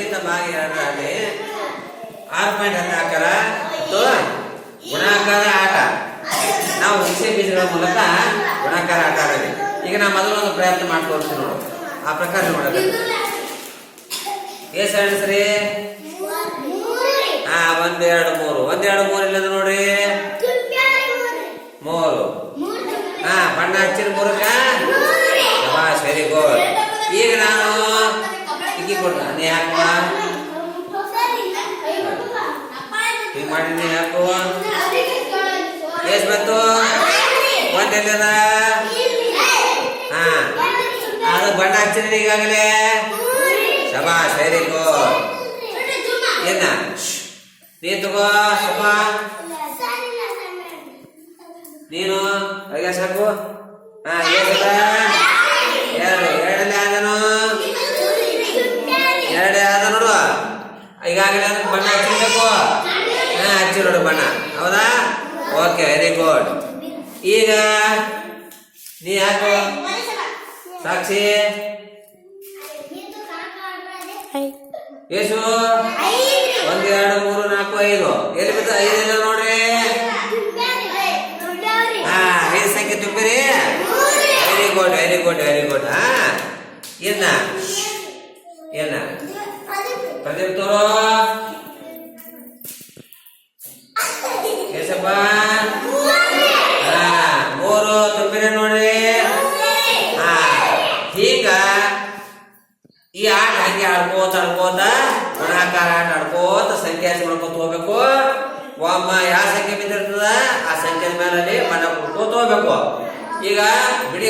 ಐದರಿಂದ ಭಾಗ ಎರಡರಲ್ಲಿ ಆರು ಪಾಯಿಂಟ್ ಹತ್ತು ಹಾಕರ ಮತ್ತು ಗುಣಾಕಾರ ಆಟ. ನಾವು ಹುಣಸೆ ಬೀಜಗಳ ಮೂಲಕ ಗುಣಾಕಾರ ಆಟ ಆಡೋದು. ಈಗ ನಾ ಮೊದಲು ಒಂದು ಪ್ರಯತ್ನ ಮಾಡಿ ತೋರಿಸ್ತೀನಿ ನೋಡು. ಆ ಪ್ರಕಾರ ನೋಡೋದು ಎಷ್ಟು ಅನಿಸ್ರಿ ಹಾ ಒಂದೆರಡು ಮೂರು. ಒಂದೆರಡು ಮೂರು ಇಲ್ಲದ ನೋಡ್ರಿ. ಮೂರು. ಹಾ ಬಣ್ಣ ಹಚ್ಚಿದ ಶಬಾಷ್ ವೆರಿ ಗುಡ್ ಈಗ ನಾನು ಇಕ್ಕಿ ಕೊಡ್ತ ನೀ ಹಾಕುವ ಈಗ ಮಾಡಿ ನೀ ಹಾಕು ಎಷ್ಟು ಬಂತು ಒಂದ್ ಎಲ್ಲದ ಹಾ ಅದು ಬಣ್ಣ ಹಚ್ಚಿನ ಈಗಾಗಲೇ ಶಬಾಷ್ ವೆರಿ ಗುಡ್ ಏನ ನೀ ತಗೋ ಸ್ವಲ್ಪ ನೀನು ಅಯ್ಯ ಸಾಕು ಹಾ ಏನಿಲ್ಲ ಈಗಾಗಲೇ ಅದಕ್ಕೆ ಬಣ್ಣ ಹಚ್ಚಿರ್ಬೇಕು ಹಾ ಹಚ್ಚಿ ನೋಡು ಬಣ್ಣ. ಹೌದಾ? ಓಕೆ ವೆರಿ ಗುಡ್ ಈಗ ನೀ ಯಾಕೋ? ಸಾಕ್ಷಿ? ಯೇಸು? ಒಂದ್, ಎರಡು, ಮೂರು, ನಾಲ್ಕು, ಐದು. ಎಲ್ಲಿ ಬಿದ್ದ? ಐದಿಲ್ಲ ನೋಡ್ರಿ. ಹಾ, ಐದು ಸಂಖ್ಯೆ ತುಂಬಿರಿ. Very good very good very good ಹಾ, ಏನ? ಏನ? ಪ್ರದೀಪ್ ತೋರೋ. ಮೂರು ತುಂಬಿದೆ ನೋಡ್ರಿ. ಹಾ ಈಗ ಈ ಆಟ ಹಂಗೆ ಆಡ್ಕೋತ ಆಡ್ಕೋತ, ಗುಣಾಕಾರ ಆಟ ಆಡ್ಕೋತ ಸಂಖ್ಯೆ ಮಾಡ್ಕೋತ ಹೋಗ್ಬೇಕು. ಒಮ್ಮ ಯಾವ ಸಂಖ್ಯೆ ಬಿದ್ದಿರ್ತದ, ಆ ಸಂಖ್ಯೆ ಮೇಲೆ ಬಣ್ಣ ಕುಡ್ಕೋತ ಹೋಗ್ಬೇಕು. ಈಗ ಬಿಡಿ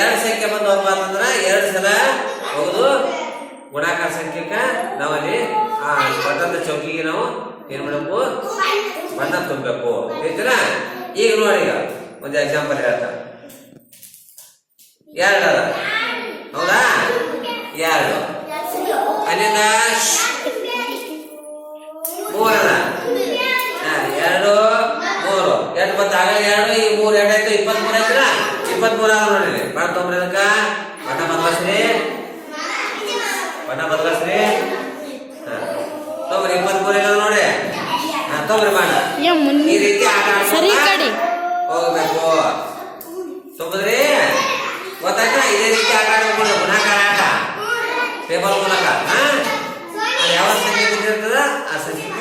ಎರಡು ಸಂಖ್ಯೆ ಬಂದು ಹೋಗ್ಬಾ ಅಂತಂದ್ರ ಎರಡು ಸಲ ಹೋಗುದು. ಗುಣಾಕಾರ ಸಂಖ್ಯೆಕ ನಾವಲ್ಲಿ, ಆ ಬಣ್ಣದ ಚೌಕಿಗೆ ನಾವು ಏನ್ ಮಾಡಬೇಕು? ಬಣ್ಣ ತುಂಬಬೇಕು. ಆಯ್ತಲ್ಲ ಈಗ ನೋಡಿ ಈಗ, ಒಂದು ಎಕ್ಸಾಂಪಲ್ ಹೇಳ್ತಾ ಎರಡು. ಅದ ಹೌದಾ? ಎರಡು. ಅಲ್ಲಿಂದ ಮೂರದ ಎರಡು, ಮೂರು. ಎರಡು ಮತ್ತೆ ಆಗಲ್ಲ ಎರಡು, ಈ ಮೂರು ಎರಡು ಆಯ್ತು ಇಪ್ಪತ್ತ್ ಮೂರು ಆಯ್ತಲ್ಲ? ಇಪ್ಪತ್ತ್ ಮೂರು ಆಗ ನೋಡಿರಿ ಬಣ್ಣ ತೊಗೊಂಬ್ರಿ ಅದಕ್ಕ ಬಣ್ಣ ಬದಲಾಸ್ರಿ ಬಣ್ಣ ಬದಲಾಸ್ರಿ ತೊಗೊಂಬ್ರಿ ಇಪ್ಪತ್ತ್ ಮೂರು ಇಲ್ಲ ನೋಡಿ. ಹಾ ತೊಗೊಂಬ್ರಿ ಬಣ್ಣ. ಈ ರೀತಿ ಆಟ ಸರಿ ಕಡಿ. ಹೋಗ್ಬೇಕು? ತುಂಬಿದ್ರಿ ಗೊತ್ತಾಯ್ತಾ? ಇದೇ ರೀತಿ ಆಟ ಆಡ್ಬೇಕು ಗುಣಾಕಾರ ಆಟ. ಪೇಪರ್ ಮೂಲಕ ಯಾವ ಸಂಖ್ಯೆ ಬಿದ್ದಿರ್ತದ ಆ ಸಂಖ್ಯೆ.